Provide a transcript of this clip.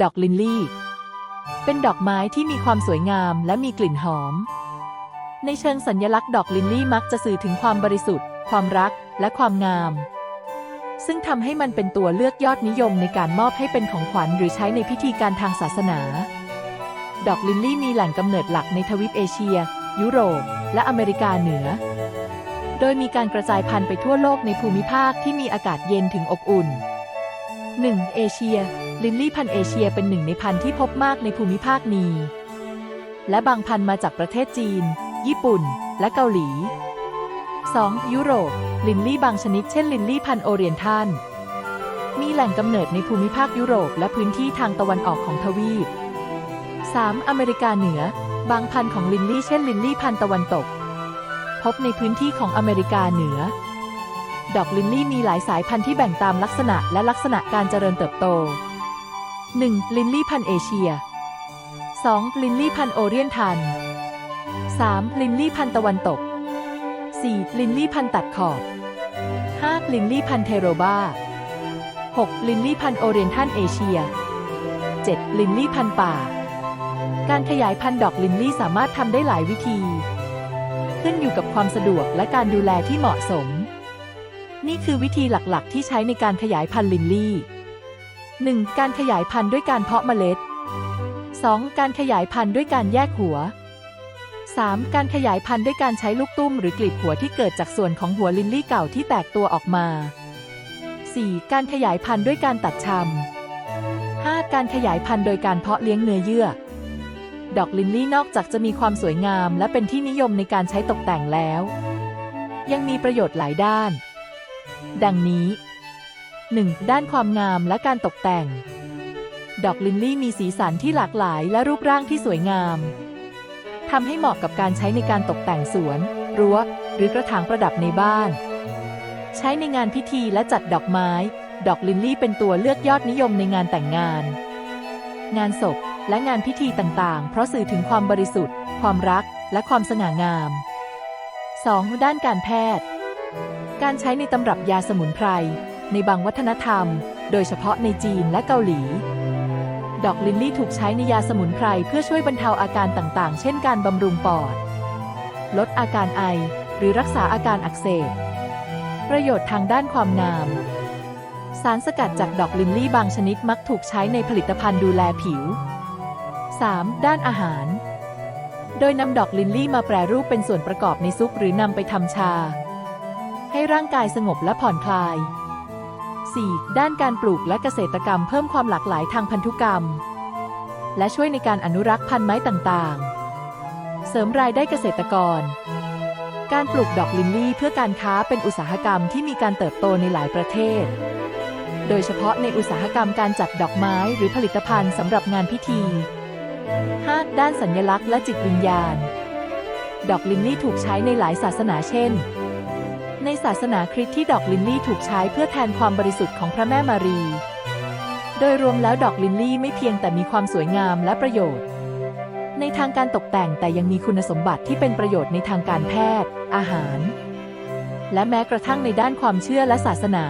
ดอกลินลี่ เป็นดอกไม้ที่มีความสวยงามและมีกลิ่นหอม ในเชิงสัญลักษณ์ดอกลินลี่มักจะสื่อถึงความบริสุทธิ์ ความรัก และความงาม ซึ่งทำให้มันเป็นตัวเลือกยอดนิยมในการมอบให้เป็นของขวัญหรือใช้ในพิธีการทางศาสนา ดอกลินลี่มีแหล่งกำเนิดหลักในทวีปเอเชีย ยุโรป และอเมริกาเหนือ โดยมีการกระจายพันธุ์ไปทั่วโลกในภูมิภาคที่มีอากาศเย็นถึงอบอุ่น 1. เอเชีย ลินลี่พันธุ์เอเชียเป็นหนึ่งในพันธุ์ที่พบมากในภูมิภาคนี้ และบางพันธุ์มาจากประเทศจีน ญี่ปุ่น และเกาหลี 2. ยุโรป ลินลี่บางชนิดเช่นลินลี่พันธุ์โอเรียนทัลมีแหล่งกำเนิดในภูมิภาคยุโรป และพื้นที่ทางตะวันออกของทวีป 3. อเมริกาเหนือ บางพันธุ์ของลินลี่เช่นลินลี่พันธุ์ตะวันตก พบในพื้นที่ของอเมริกาเหนือ ดอกลินลี่มีหลายสายพันธุ์ที่แบ่งตามลักษณะและลักษณะการเจริญเติบโต 1. ลินลี่พันธุ์เอเชีย 2. ลินลี่พันธุ์โอเรียนทัน 3. ลินลี่พันธุ์ตะวันตก 4. ลินลี่พันธุ์ตัดขอบ 5. ลินลี่พันธุ์เทโรบา 6. ลินลี่พันธุ์โอเรียนทันเอเชีย 7. ลินลี่พันธุ์ป่า การขยายพันธุ์ดอกลินลี่สามารถทำได้หลายวิธี ขึ้นอยู่กับความสะดวกและการดูแลที่เหมาะสม นี่คือวิธีหลักๆ ที่ใช้ในการขยายพันธุ์ลินลี่ 1. การขยายพันธุ์ด้วยการเพาะเมล็ด 2. การขยายพันธุ์ด้วยการแยกหัว 3. การขยายพันธุ์ด้วยการใช้ลูกตุ้มหรือกลีบหัวที่เกิดจากส่วนของหัวลินลี่เก่าที่แตกตัวออกมา 4. การขยายพันธุ์ด้วยการตัดชำ 5. การขยายพันธุ์โดยการเพาะเลี้ยงเนื้อเยื่อ ดอกลินลี่นอกจากจะมีความสวยงาม และเป็นที่นิยมในการใช้ตกแต่งแล้ว ยังมีประโยชน์หลายด้าน ดังนี้ 1. ด้านความงามและการตกแต่ง ดอกลินลี่มีสีสันที่หลากหลายและรูปร่างที่สวยงามทำให้เหมาะกับการใช้ในการตกแต่งสวน รั้ว หรือกระถางประดับในบ้าน ใช้ในงานพิธีและจัดดอกไม้ ดอกลินลี่เป็นตัวเลือกยอดนิยมในงานแต่งงาน งานศพและงานพิธีต่างๆ เพราะสื่อถึงความบริสุทธิ์ ความรัก และความสง่างาม 2. ด้านการแพทย์ การใช้ในตำรับยาสมุนไพร ในบางวัฒนธรรม โดยเฉพาะในจีนและเกาหลี ดอกลินลี่ถูกใช้ในยาสมุนไพรเพื่อช่วยบรรเทาอาการต่างๆ เช่นการบำรุงปอด ลดอาการไอ หรือรักษาอาการอักเสบ ประโยชน์ทางด้านความงาม สารสกัดจากดอกลินลี่บางชนิดมักถูกใช้ในผลิตภัณฑ์ดูแลผิว 3. ด้านอาหาร โดยนำดอกลินลี่มาแปรรูปเป็นส่วนประกอบในซุปหรือนำไปทำชา ให้ร่างกายสงบและผ่อนคลาย 4. ด้านการปลูกและเกษตรกรรมเพิ่มความหลากหลายทางพันธุกรรม และช่วยในการอนุรักษ์พันธุ์ไม้ต่างๆ เสริมรายได้เกษตรกร การปลูกดอกลินลี่เพื่อการค้าเป็นอุตสาหกรรมที่มีการเติบโตในหลายประเทศ โดยเฉพาะในอุตสาหกรรมการจัดดอกไม้หรือผลิตภัณฑ์สำหรับงานพิธี 5. ด้านสัญลักษณ์และจิตวิญญาณ ดอกลินลี่ถูกใช้ในหลายศาสนาเช่น ในศาสนาคริสต์ที่ดอกลินลี่ถูกใช้เพื่อแทนความบริสุทธิ์ของพระแม่มารี โดยรวมแล้วดอกลินลี่ไม่เพียงแต่มีความสวยงามและประโยชน์ ในทางการตกแต่งแต่ยังมีคุณสมบัติที่เป็นประโยชน์ในทางการแพทย์ อาหาร และแม้กระทั่งในด้านความเชื่อและศาสนา